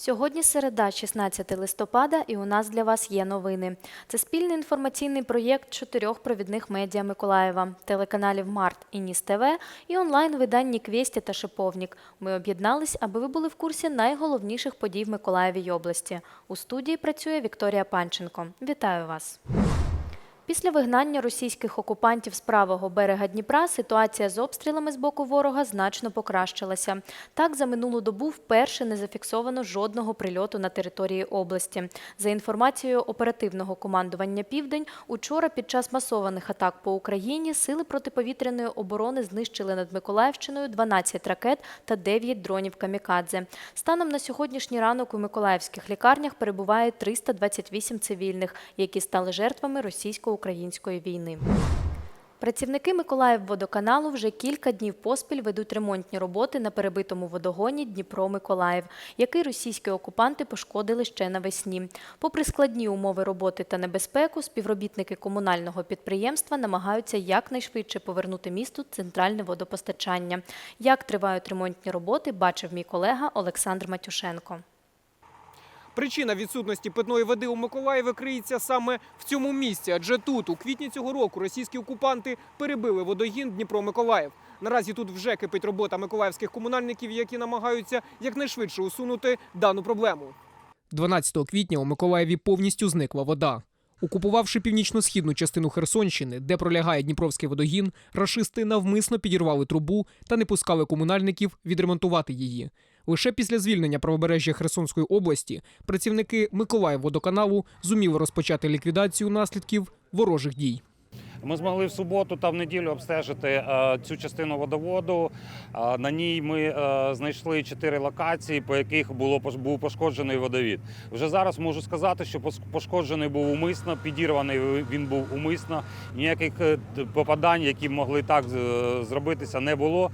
Сьогодні середа, 16 листопада, і у нас для вас є новини. Це спільний інформаційний проєкт чотирьох провідних медіа Миколаєва, телеканалів Март і Ніс ТВ і онлайн-виданні Квєсті та Шиповнік. Ми об'єднались, аби ви були в курсі найголовніших подій в Миколаєві й області. У студії працює Вікторія Панченко. Вітаю вас! Після вигнання російських окупантів з правого берега Дніпра ситуація з обстрілами з боку ворога значно покращилася. Так, за минулу добу вперше не зафіксовано жодного прильоту на території області. За інформацією оперативного командування Південь, учора під час масованих атак по Україні сили протиповітряної оборони знищили над Миколаївщиною 12 ракет та 9 дронів камікадзе. Станом на сьогоднішній ранок у миколаївських лікарнях перебуває 328 цивільних, які стали жертвами російсько-української війни. Працівники Миколаївводоканалу вже кілька днів поспіль ведуть ремонтні роботи на перебитому водогоні Дніпро-Миколаїв, який російські окупанти пошкодили ще навесні. Попри складні умови роботи та небезпеку, співробітники комунального підприємства намагаються якнайшвидше повернути місту центральне водопостачання. Як тривають ремонтні роботи, бачив мій колега Олександр Матюшенко. Причина відсутності питної води у Миколаєві криється саме в цьому місці, адже тут, у квітні цього року, російські окупанти перебили водогін Дніпро-Миколаїв. Наразі тут вже кипить робота миколаївських комунальників, які намагаються якнайшвидше усунути дану проблему. 12 квітня у Миколаєві повністю зникла вода. Окупувавши північно-східну частину Херсонщини, де пролягає Дніпровський водогін, рашисти навмисно підірвали трубу та не пускали комунальників відремонтувати її. Лише після звільнення правобережжя Херсонської області працівники Миколаївводоканалу зуміли розпочати ліквідацію наслідків ворожих дій. Ми змогли в суботу та в неділю обстежити е, цю частину водоводу. Е, на ній ми е, знайшли чотири локації, по яких було був пошкоджений водовід. Вже зараз можу сказати, що пошкоджений був умисно, підірваний він був умисно. Ніяких попадань, які могли так зробитися, не було.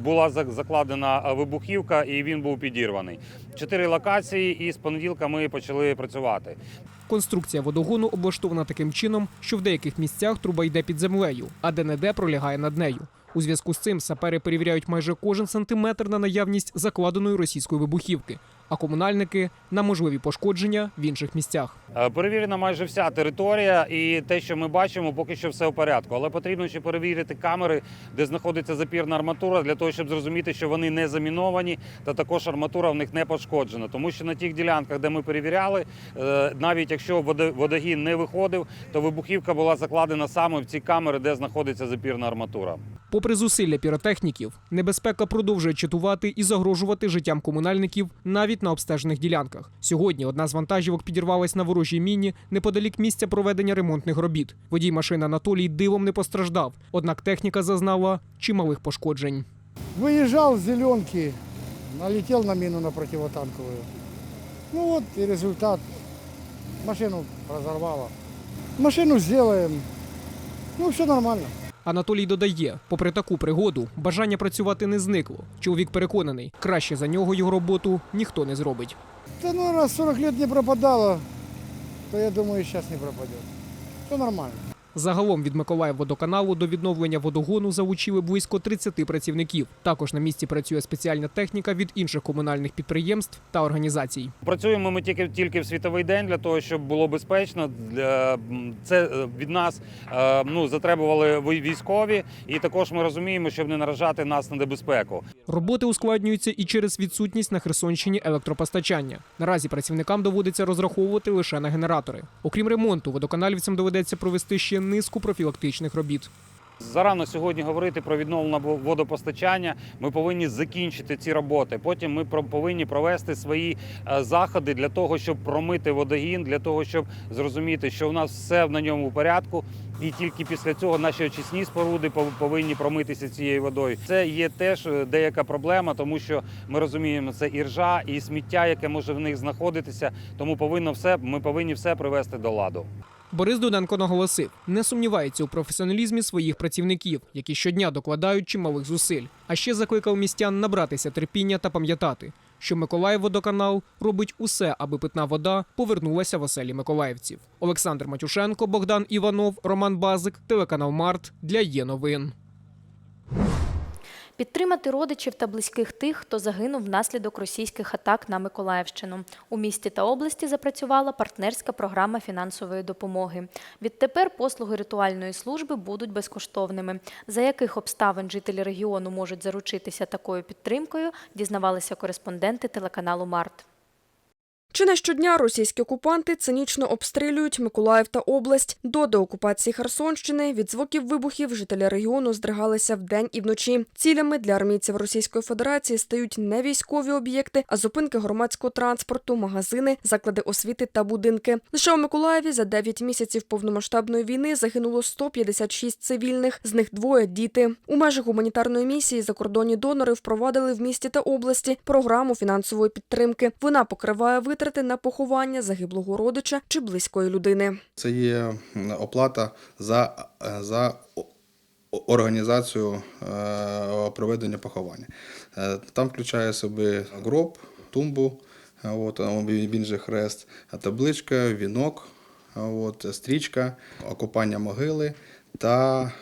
Була зак- закладена вибухівка, і він був підірваний. Чотири локації, і з понеділка ми почали працювати. Конструкція водогону облаштована таким чином, що в деяких місцях труба йде під землею, а де-не-де пролягає над нею. У зв'язку з цим сапери перевіряють майже кожен сантиметр на наявність закладеної російської вибухівки, а комунальники на можливі пошкодження в інших місцях. Е, Перевірена майже вся територія, і те, що ми бачимо, поки що все в порядку. Але потрібно ще перевірити камери, де знаходиться запірна арматура, для того, щоб зрозуміти, що вони не заміновані, та також арматура в них не пошкоджена. Тому що на тих ділянках, де ми перевіряли, е, навіть якщо водо- водогін не виходив, то вибухівка була закладена саме в ці камери, де знаходиться запірна арматура. Попри зусилля піротехніків, небезпека продовжує чатувати і загрожувати життям комунальників навіть на обстежених ділянках. Сьогодні одна з вантажівок підірвалась на ворожій міні неподалік місця проведення ремонтних робіт. Водій машини Анатолій дивом не постраждав, однак техніка зазнала чималих пошкоджень. Выезжал с зеленки, налетел на мину на противотанковую. Ну вот и результат. Машину разорвало. Машину сделаем. Ну, все нормально. Анатолій додає, попри таку пригоду, бажання працювати не зникло. Чоловік переконаний, краще за нього його роботу ніхто не зробить. Та ну, раз 40 років не пропадало, то я думаю, зараз не пропаде. Все нормально. Загалом від Миколаївводоканалу до відновлення водогону залучили близько 30 працівників. Також на місці працює спеціальна техніка від інших комунальних підприємств та організацій. Працюємо ми тільки тільки в світовий день для того, щоб було безпечно. Це е, від нас е, ну затребували військові, і також ми розуміємо, щоб не наражати нас на небезпеку. Роботи ускладнюються і через відсутність на Херсонщині електропостачання. Наразі працівникам доводиться розраховувати лише на генератори. Окрім ремонту, водоканалівцям доведеться провести ще низку профілактичних робіт. Зарано сьогодні говорити про відновлення водопостачання. Ми повинні закінчити ці роботи. Потім ми повинні провести свої е, заходи для того, щоб промити водогін, для того, щоб зрозуміти, що в нас все на ньому в порядку. І тільки після цього наші очисні споруди пов- повинні промитися цією водою. Це є теж е, деяка проблема, тому що ми розуміємо, це і ржа, і сміття, яке може в них знаходитися. Тому повинно все, ми повинні все привести до ладу. Борис Дуденко наголосив, не сумнівається у професіоналізмі своїх працівників, які щодня докладають чималих зусиль. А ще закликав містян набратися терпіння та пам'ятати, що Миколаївводоканал робить усе, аби питна вода повернулася в оселі миколаївців. Олександр Матюшенко, Богдан Іванов, Роман Базик, телеканал Март для є новин. Підтримати родичів та близьких тих, хто загинув внаслідок російських атак на Миколаївщину. У місті та області запрацювала партнерська програма фінансової допомоги. Відтепер послуги ритуальної служби будуть безкоштовними. За яких обставин жителі регіону можуть заручитися такою підтримкою, дізнавалися кореспонденти телеканалу Март. Чи не щодня російські окупанти цинічно обстрілюють Миколаїв та область. До деокупації Херсонщини від звуків вибухів жителі регіону здригалися вдень і вночі. Цілями для армійців Російської Федерації стають не військові об'єкти, а зупинки громадського транспорту, магазини, заклади освіти та будинки. Лише у Миколаєві за 9 місяців повномасштабної війни загинуло 156 цивільних, з них двоє діти. У межах гуманітарної місії закордонні донори впровадили в місті та області програму фінансової підтримки. Вона покриває витрати на поховання загиблого родича чи близької людини. Це є оплата за, е, за організацію е, проведення поховання. Е, Там включає себе гроб, тумбу, от, він же хрест, табличка, вінок, от, стрічка, окупання могили та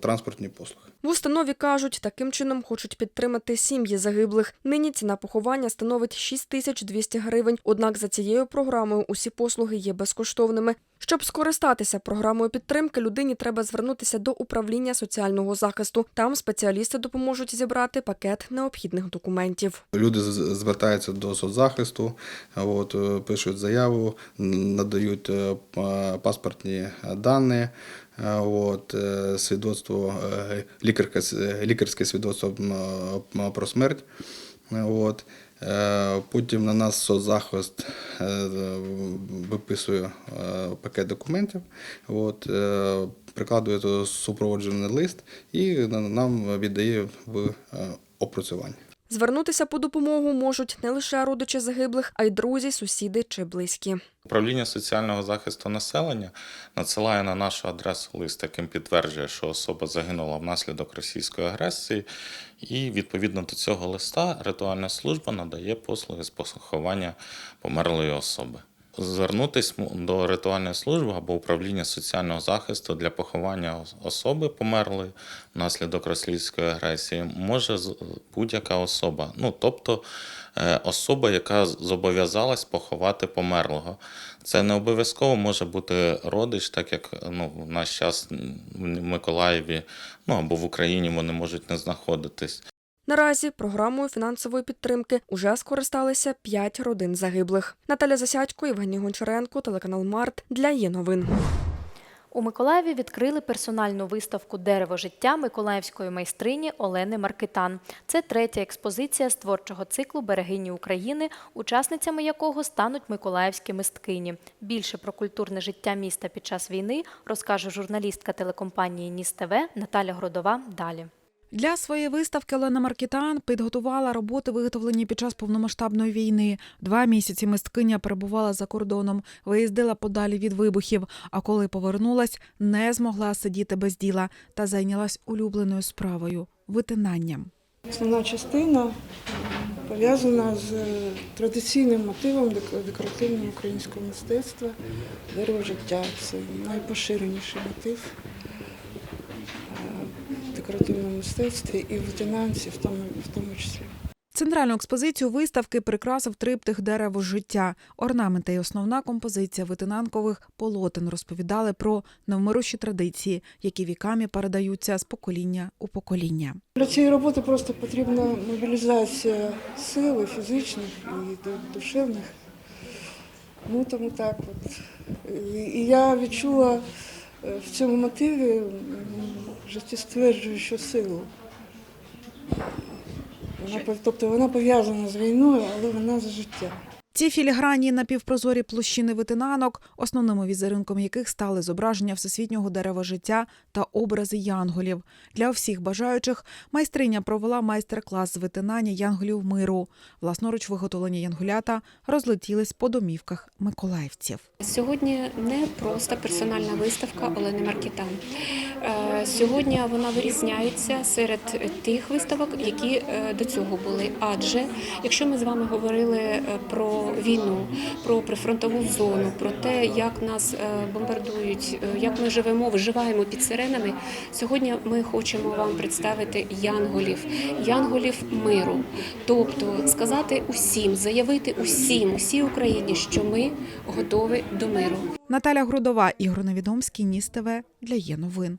транспортні послуги. В установі кажуть, таким чином хочуть підтримати сім'ї загиблих. Нині ціна поховання становить 6200 гривень. Однак за цією програмою усі послуги є безкоштовними. Щоб скористатися програмою підтримки, людині треба звернутися до управління соціального захисту. Там спеціалісти допоможуть зібрати пакет необхідних документів. Люди звертаються до соцзахисту, от, е, пишуть заяву, надають е, паспортні дані, е, от, свідоцтво, лікарське, свідоцтво про смерть. От. Е, Потім на нас соцзахист е, виписує е, пакет документів, от, прикладує супроводжений лист і нам віддає в опрацювання. Звернутися по допомогу можуть не лише родичі загиблих, а й друзі, сусіди чи близькі. Управління соціального захисту населення надсилає на нашу адресу лист, яким підтверджує, що особа загинула внаслідок російської агресії, і відповідно до цього листа ритуальна служба надає послуги з поховання померлої особи. Звернутись до ритуальної служби або управління соціального захисту для поховання особи померлої внаслідок російської агресії може будь-яка особа, ну тобто е, особа, яка зобов'язалась поховати померлого. Це не обов'язково може бути родич, так як ну, в наш час в Миколаєві ну, або в Україні вони можуть не знаходитись. Наразі програмою фінансової підтримки уже скористалися п'ять родин загиблих. Наталя Засядько, Євгеній Гончаренко, телеканал Март для є новин. У Миколаєві відкрили персональну виставку Дерево життя миколаївської майстрині Олени Маркитан. Це третя експозиція з творчого циклу Берегині України, учасницями якого стануть миколаївські мисткині. Більше про культурне життя міста під час війни розкаже журналістка телекомпанії Ніс ТВ Наталя Гродова. Далі. Для своєї виставки Олена Маркітан підготувала роботи, виготовлені під час повномасштабної війни. Два місяці мисткиня перебувала за кордоном, виїздила подалі від вибухів. А коли повернулась, не змогла сидіти без діла та зайнялась улюбленою справою витинанням. Основна частина пов'язана з е, традиційним мотивом дек- декоративного українського мистецтва дерево життя. Це найпоширеніший мотив декоративному мистецтві і в витинанці в тому, в тому числі. Центральну експозицію виставки прикрасив триптих дерево життя. Орнаменти і основна композиція витинанкових полотен розповідали про невмирущі традиції, які віками передаються з покоління у покоління. Для цієї роботи просто потрібна мобілізація сил і фізичних і душевних. Ну тому так от. І, я відчула в цьому мотиві життєстверджуючу силу. Вона, тобто вона пов'язана з війною, але вона за життя. Ці філігранні напівпрозорі площини витинанок, основними візерунком яких стали зображення всесвітнього дерева життя та образи янголів. Для всіх бажаючих майстриня провела майстер-клас з витинання янголів миру. Власноруч виготовлені янголята розлетілись по домівках миколаївців. Сьогодні не просто персональна виставка Олени Маркітан. Е, Сьогодні вона вирізняється серед тих виставок, які е, до цього були. Адже якщо ми з вами говорили е, про війну, про прифронтову зону, про те, як нас е, бомбардують, е, як ми живемо, виживаємо під сиренами. Сьогодні ми хочемо вам представити янголів, янголів миру. Тобто сказати усім, заявити усім, усій Україні, що ми готові до миру. Наталя Грудова, Ігор Невідомський, Ніс ТВ для Є новин.